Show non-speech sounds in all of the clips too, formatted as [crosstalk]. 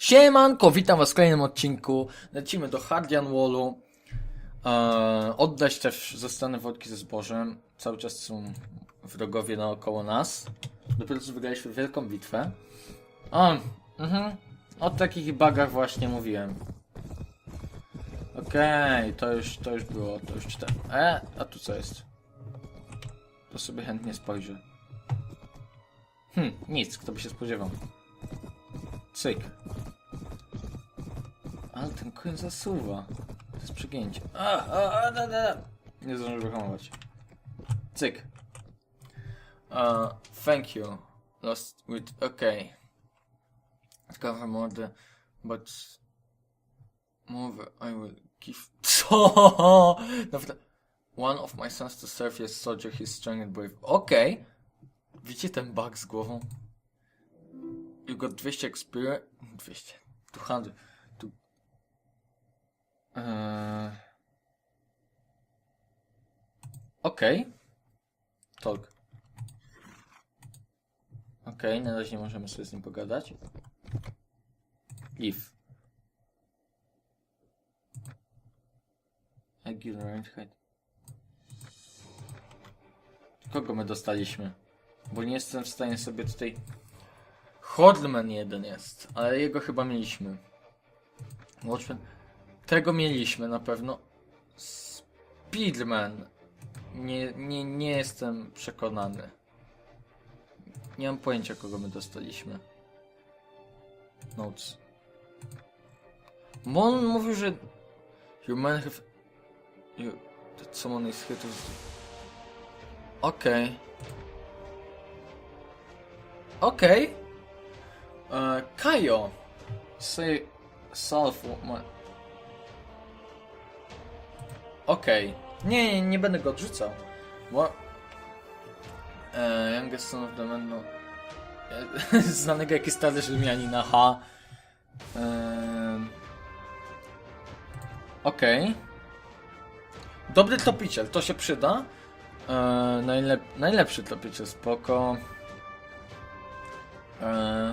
Siemanko, witam was w kolejnym odcinku. Lecimy do Hardian Wallu. Eee, oddać też zostanę wodki ze zbożem. Cały czas są wrogowie naokoło nas. Dopiero co wygraliśmy wielką bitwę. O, mhm. O takich bugach właśnie mówiłem. Okej, to już, to już było, to już czytałem. E, a tu co jest? To sobie chętnie spojrzę. Hm, nic, kto by się spodziewał. Cyk. Ale ten koń zasuwa. To jest przegięcie. A, a, a, da, da. Nie zdążę wyhamować. Cyk. Uh, thank you. Lost with... Okay. Cover the... But... Move, I will give... [laughs] Co? One of my sons to serve as soldier, he's strong and brave. Okej. Widzicie ten bug z głową? You got 200 experience... 200... 200... Tu... Eee... Okej. Talk. Okej, na razie nie możemy sobie z nim pogadać. Leave. Agile Reinhardt. Kogo my dostaliśmy? Bo nie jestem w stanie sobie tutaj... Hodlman jeden jest, ale jego chyba mieliśmy. Watchman. Tego mieliśmy na pewno. Speedman. Nie, nie, nie jestem przekonany. Nie mam pojęcia, kogo my dostaliśmy. Notes. Bo on mówił, że you man have... You... Someone is here to... Okej. Okej. E, Kajo. Say self... Okej. Nie, nie, nie będę go odrzucał. Bo... E, youngest son of the man, no... [laughs] Znanego jak stary Rzymianin, aha. E, Okej. Dobry topiciel, to się przyda. E, najlep najlepszy topiciel, spoko. E,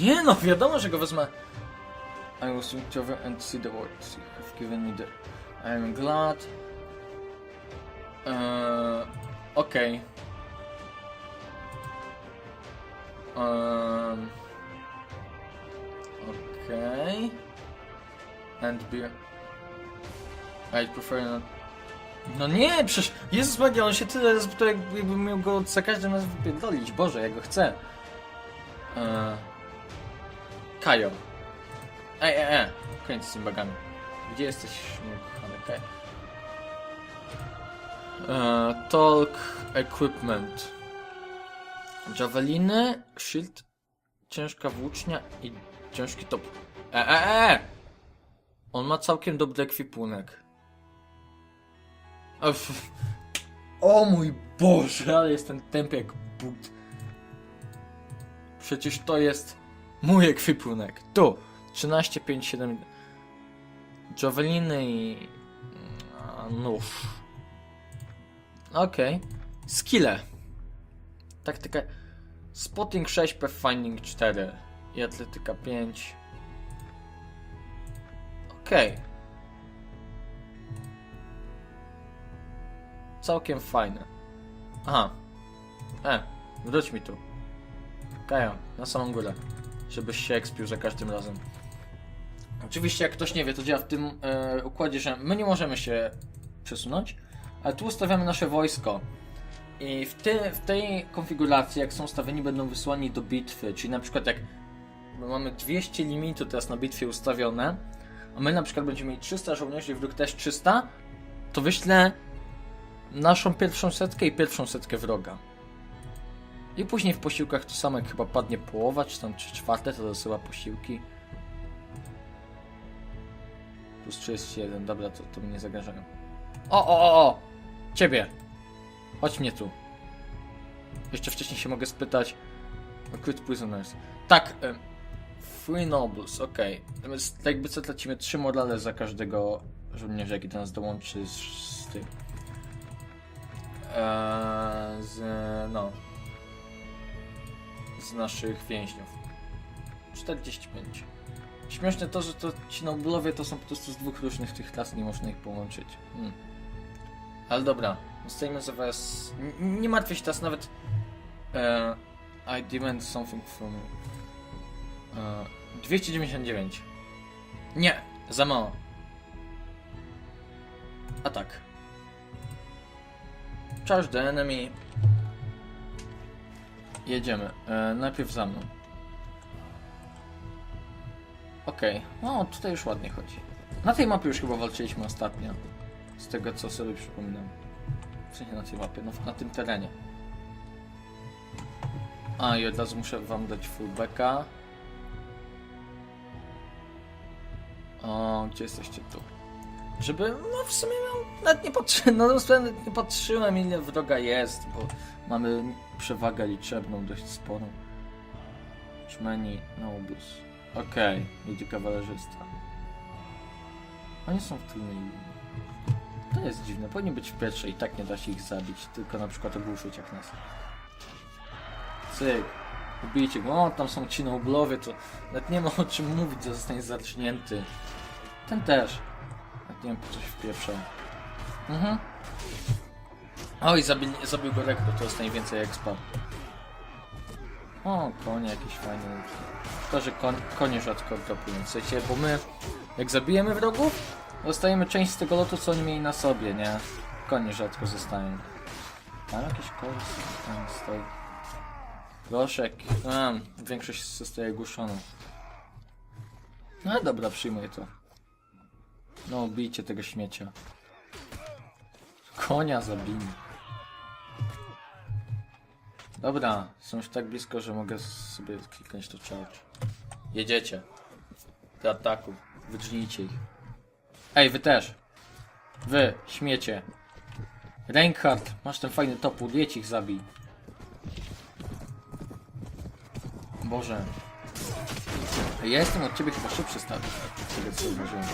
Nie no, wiadomo, że go wezmę. I was over and see the words you have given me the... I am glad. Eee, Okej. Um, Okej. And beer. I prefer not... No nie, przecież Jezus Maria, on się tyle razy jakby, miał go za każdym razem wypierdolić. Boże, ja go chcę. Eee, Kajo. Ej, ej, ej. Koniec z tym bagami. Gdzie jesteś, mój kochany Kajo? Eee, talk equipment. Javeliny, shield, ciężka włócznia i ciężki top. E, e, e! On ma całkiem dobry ekwipunek. O, f- o mój Boże, ale jestem tępy jak but. Przecież to jest mój ekwipunek. Tu. 13, 5, 7. Javeliny i... nóż. Okej. Skille. Taktyka... Spotting 6, Pathfinding 4 i Atletyka 5. Okej. Całkiem fajne. Aha. E, wróć mi tu. Kaja, na samą górę. Żebyś się ekspił za każdym razem. Oczywiście, jak ktoś nie wie, to działa w tym e, układzie, że my nie możemy się przesunąć, ale tu ustawiamy nasze wojsko. I w, ty, w tej konfiguracji, jak są ustawieni, będą wysłani do bitwy. Czyli na przykład, jak my mamy 200 limitu teraz na bitwie ustawione, a my na przykład będziemy mieli 300 żołnierzy, wróg też 300, to wyślę naszą pierwszą setkę i pierwszą setkę wroga. I później w posiłkach to samo, jak chyba padnie połowa, czy tam trzy czwarte, to dosyła posiłki. Plus 31, dobra, to, to mi nie zagrażają. O, o, o, o! Ciebie! Chodź mnie tu. Jeszcze wcześniej się mogę spytać. Recruit prisoners. Tak, Free Nobles, okej. Natomiast jakby co tracimy 3 modale za każdego żołnierza, jaki do nas dołączy z, z tym. Eee, z z naszych więźniów. 45. Śmieszne to, że to ci noblowie to są po prostu z dwóch różnych tych klas, nie można ich połączyć. Hmm. Ale dobra, zostajemy za was. N- nie martwię się teraz nawet. E, I demand something from. E, 299. Nie, za mało. A tak. Charge the enemy. Jedziemy. E, najpierw za mną. Okej. No, tutaj już ładnie chodzi. Na tej mapie już chyba walczyliśmy ostatnio. Z tego co sobie przypominam. W sensie na tej mapie, no na tym terenie. A i od razu muszę wam dać fullbacka. O, gdzie jesteście tu? Żeby, no w sumie no, nawet nie patrzyłem, no [laughs] nawet nie patrzyłem ile wroga jest, bo mamy przewagę liczebną dość sporą. Czmeni, Nobus. Okej, idzie kawalerzysta. Oni są w tylnej linii. To jest dziwne, powinni być w pierwszej, i tak nie da się ich zabić, tylko na przykład ogłuszyć jak nas. Cyk. Ubijcie go, o tam są ci noblowie, to nawet nie ma o czym mówić, że zostanie zacznięty. Ten też. Jak nie wiem, po coś wpieprzał. Mhm. Oj, zabił, zabił go rekord, to jest najwięcej expa. O, konie jakieś fajne. To, że kon, konie rzadko dropują. W bo my, jak zabijemy wrogów, dostajemy część z tego lotu, co oni mieli na sobie, nie? Konie rzadko zostają. Tam jakieś konie tam stoi. Groszek. A, większość zostaje głuszona. No dobra, przyjmuję to. No, bijcie tego śmiecia. Konia zabijmy. Dobra, są już tak blisko, że mogę sobie kliknąć to charge. Jedziecie. Do ataku. Wydrzgnijcie ich. Ej, wy też. Wy, śmiecie. Reinhardt, masz ten fajny topór, jedź ich zabij. Boże. Ej, Ja jestem od ciebie chyba szybszy stary. Z tego co zauważyłem.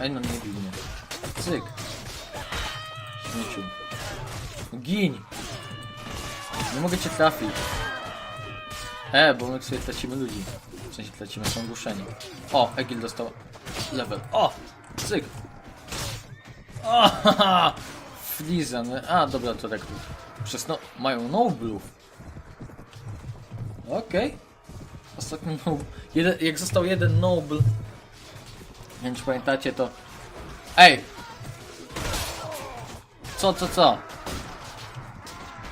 Ej, no nie bij mnie. Cyk. Śmieciu. Gin! Nie mogę cię trafić. E, bo my sobie tracimy ludzi. W sensie tracimy, są ogłuszeni. O, Egil dostał level. O! Cyk! O, [laughs] haha! Flizan. A, dobra, to rekrut. Przez no... Mają noblów. Okej. Ostatni noble... Jeden, jak został jeden noble... Nie wiem, czy pamiętacie, to... Ej! Co, co, co?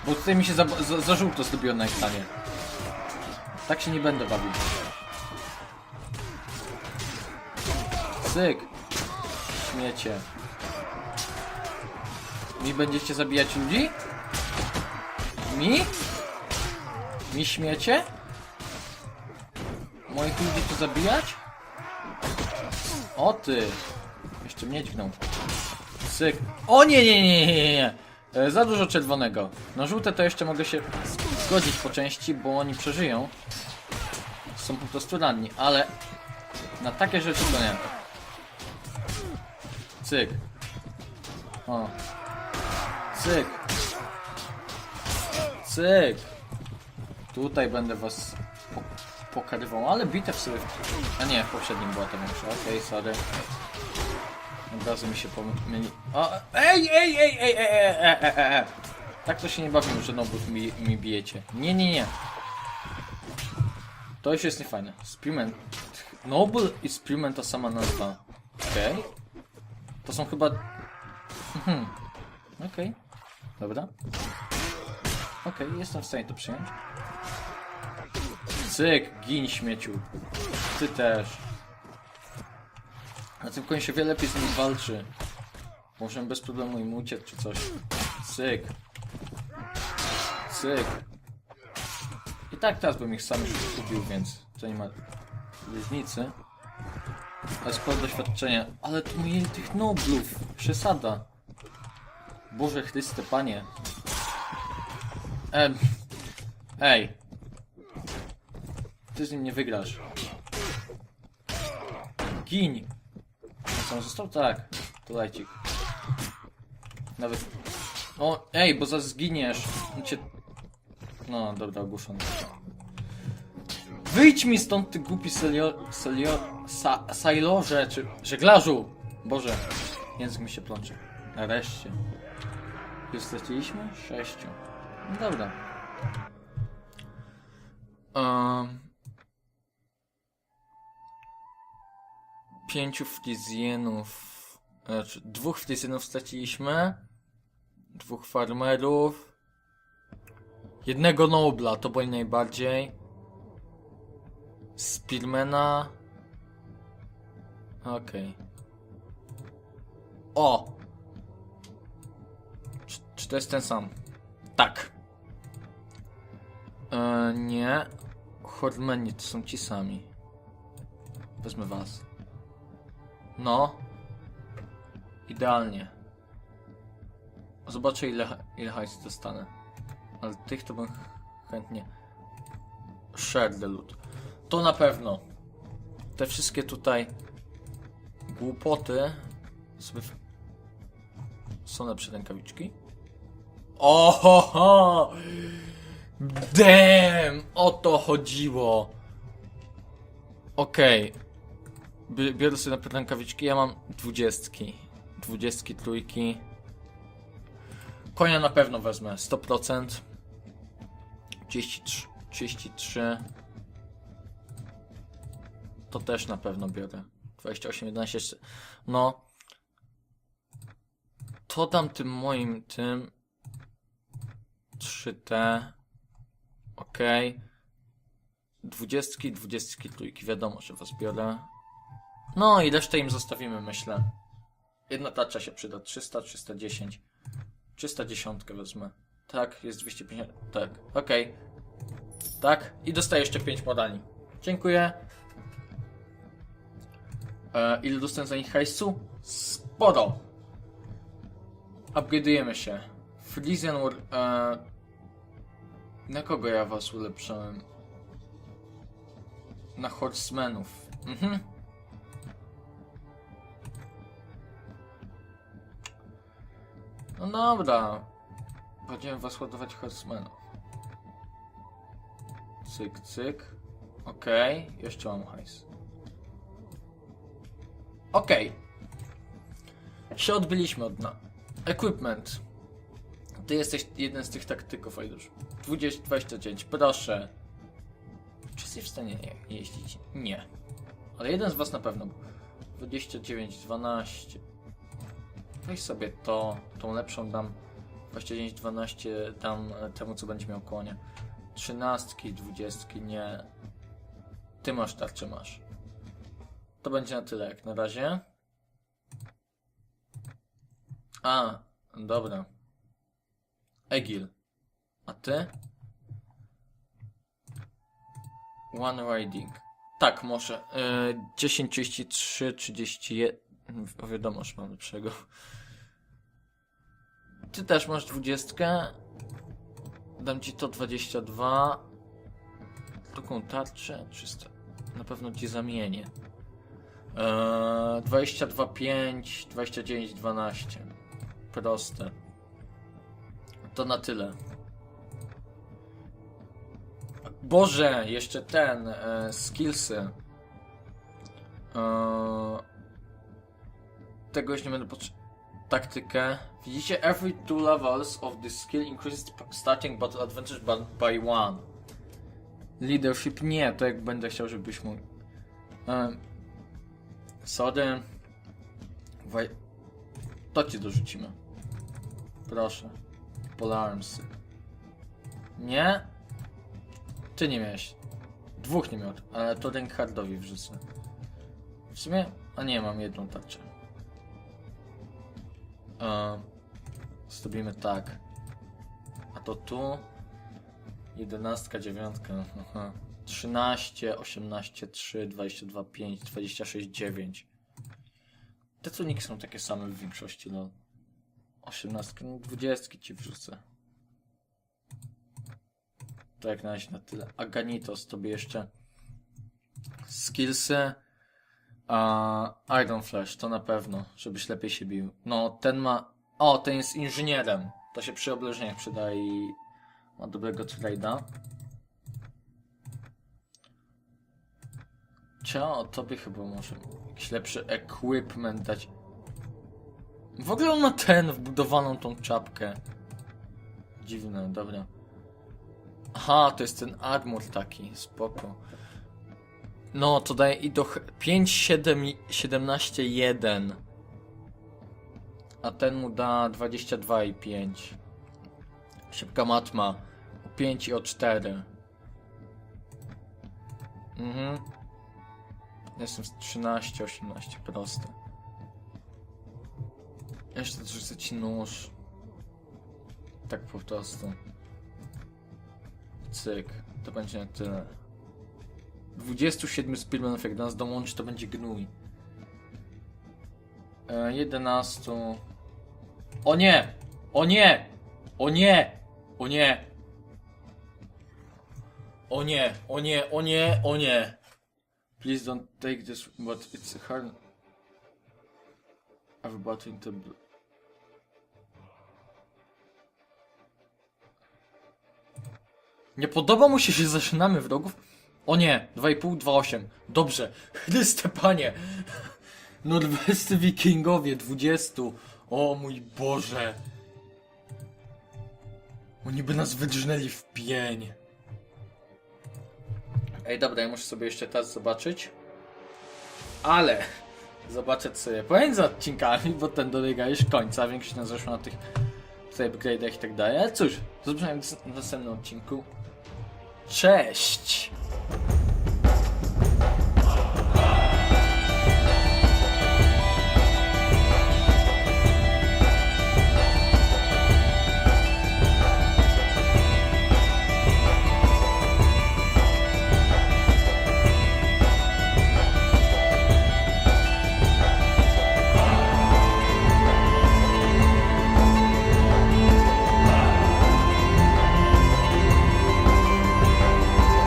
Bo tutaj mi się za, za, za żółto zrobiło na ekranie. Tak się nie będę bawił. Syk. Śmiecie. Mi będziecie zabijać ludzi? Mi? Mi śmiecie? Moich ludzi tu zabijać? O ty! Jeszcze mnie dźgnął. Syk. O nie, nie, nie, nie, nie. E, Za dużo czerwonego. No żółte to jeszcze mogę się zgodzić po części, bo oni przeżyją. Są po prostu ranni, ale na takie rzeczy to nie. Cyk. O. Cyk. Cyk. Tutaj będę was po pokarywał, ale bitew sobie... A nie, w poprzednim była to większa. Okej, sorry. Od razu mi się pomyli. Ej, ej, ej, ej, ej, ej, ej, ej, ej. Tak to się nie bawimy, że nobów mi, mi bijecie. Nie, nie, nie. To już jest niefajne. Spearman. Noble i Spearman to sama nazwa. Okej. To są chyba... Mhm. Okej. Dobra. Okej, jestem w stanie to przyjąć. Cyk, gin śmieciu. Ty też. Na tym konie się wiele lepiej z nim walczy. Możemy bez problemu im uciec czy coś. Cyk. Cyk. I tak teraz bym ich sam już kupił, więc to nie ma różnicy. Ale sporo doświadczenia. Ale tu mieli tych noblów. Przesada. Boże Chryste, panie. Em. Ej. Ty z nim nie wygrasz. Gin. On został? Tak. To lajcik. Nawet... O, ej, bo zaraz zginiesz. Cię... No, dobra, ogłuszony. Wyjdź mi stąd, ty głupi selio... selio... Sa, sailorze, czy... żeglarzu! Boże, język mi się plącze. Nareszcie. Już straciliśmy? Sześciu. No dobra. Um, pięciu flizjenów. Znaczy, dwóch flizjenów straciliśmy. Dwóch farmerów. Jednego nobla, to boli najbardziej. Spearmana. Okej. O! Czy, czy to jest ten sam? Tak. E, nie. Hordmeni to są ci sami. Wezmę was. No. Idealnie. Zobaczę ile, ile hajsu dostanę. Ale tych to bym ch- chętnie... Share the loot. To na pewno. Te wszystkie tutaj głupoty sobie są lepsze rękawiczki. Ohoho! Damn! O to chodziło! Okej. Okay. Biorę sobie na rękawiczki, ja mam dwudziestki. Dwudziestki, trójki. Konia na pewno wezmę, 100%. 33, 33. To też na pewno biorę. 28, 11, jeszcze. No. To dam tym moim, tym. 3T. Okej. Dwudziestki, dwudziestki, trójki. Wiadomo, że was biorę. No i resztę im zostawimy, myślę. Jedna tarcza się przyda. 300, 310. 310 wezmę. Tak, jest 250. Tak, okej. Tak, i dostaję jeszcze 5 modali. Dziękuję. E, ile dostanę za nich hajsu? Sporo. Upgrade'ujemy się. Frisian War... E, na kogo ja was ulepszałem? Na Horsemenów. Mhm. No dobra. Będziemy was ładować Horsemenów. Cyk, cyk. Okej, jeszcze mam hajs. Okej. Się odbyliśmy od na. Equipment. Ty jesteś jeden z tych taktyków, już. 20, 29, proszę. Czy jesteś w stanie je- jeździć? Nie. Ale jeden z was na pewno był. 29, 12. Weź sobie to, tą lepszą dam. 29, 12 dam e, temu, co będzie miał konia. 13, 20, nie. Ty masz tarczę, masz. To będzie na tyle jak na razie. A, dobra. Egil. A ty? One riding. Tak, może. Yy, 10, 33, 31. O, wiadomo, że mam lepszego. Ty też masz 20. Dam ci to 22. Taką tarczę 300. Na pewno ci zamienię. Eee, 22, 5, 29, 12. Proste. To na tyle. Boże, jeszcze ten, e, skillsy. E, tego już nie będę potrzebował. Taktykę. Widzicie, every two levels of this skill increases starting battle advantage by, one. Leadership nie, to jak będę chciał, żebyś mógł. Um, Sody. To ci dorzucimy. Proszę. Polarmsy. Nie? Ty nie miałeś. Dwóch nie miał, ale to Reinhardowi wrzucę. W sumie? A nie, mam jedną tarczę. Zrobimy tak. A to tu. Jedenastka, dziewiątka. Aha. 13, 18, 3, 22, 5, 26, 9. Te tuniki są takie same w większości, no. 18, no 20 ci wrzucę. To jak na razie na tyle. Aganitos tobie jeszcze skillsy. A Iron Flash to na pewno, żebyś lepiej się bił. No, ten ma. O, ten jest inżynierem. To się przy oblężeniach przyda i ma dobrego trade'a. Trzeba tobie chyba może jakiś lepszy equipment dać. W ogóle on ma ten, wbudowaną tą czapkę. Dziwne, dobra. Aha, to jest ten armor taki, spoko. No, to daje i do 5, 7, 17, 1. A ten mu da 22 i 5. Szybka matma. O 5 i o 4. Mhm. Jestem z 13, 18, proste. Jeszcze rzucę ci nóż. Tak po prostu. Cyk. To będzie na tyle. 27 speedrunów, jak do nas dołączy, to będzie gnój. E, 11. O nie! O nie! O nie! O nie! O nie! O nie! O nie! O nie! Please don't take this, but it's hard. I've bought into. Nie podoba mu się, że zaczynamy wrogów? O nie, 2,5, 2,8. Dobrze. [laughs] Chryste panie. [laughs] Norwescy wikingowie, 20. O mój Boże. Oni by nas wydrżnęli w pień. Ej, dobra, ja muszę sobie jeszcze teraz zobaczyć. Ale [laughs] zobaczę sobie pomiędzy odcinkami, bo ten dobiega już końca. Większość nas zeszła na tych upgrade'ach i tak dalej. Ale cóż, zobaczymy w następnym odcinku. Cześć!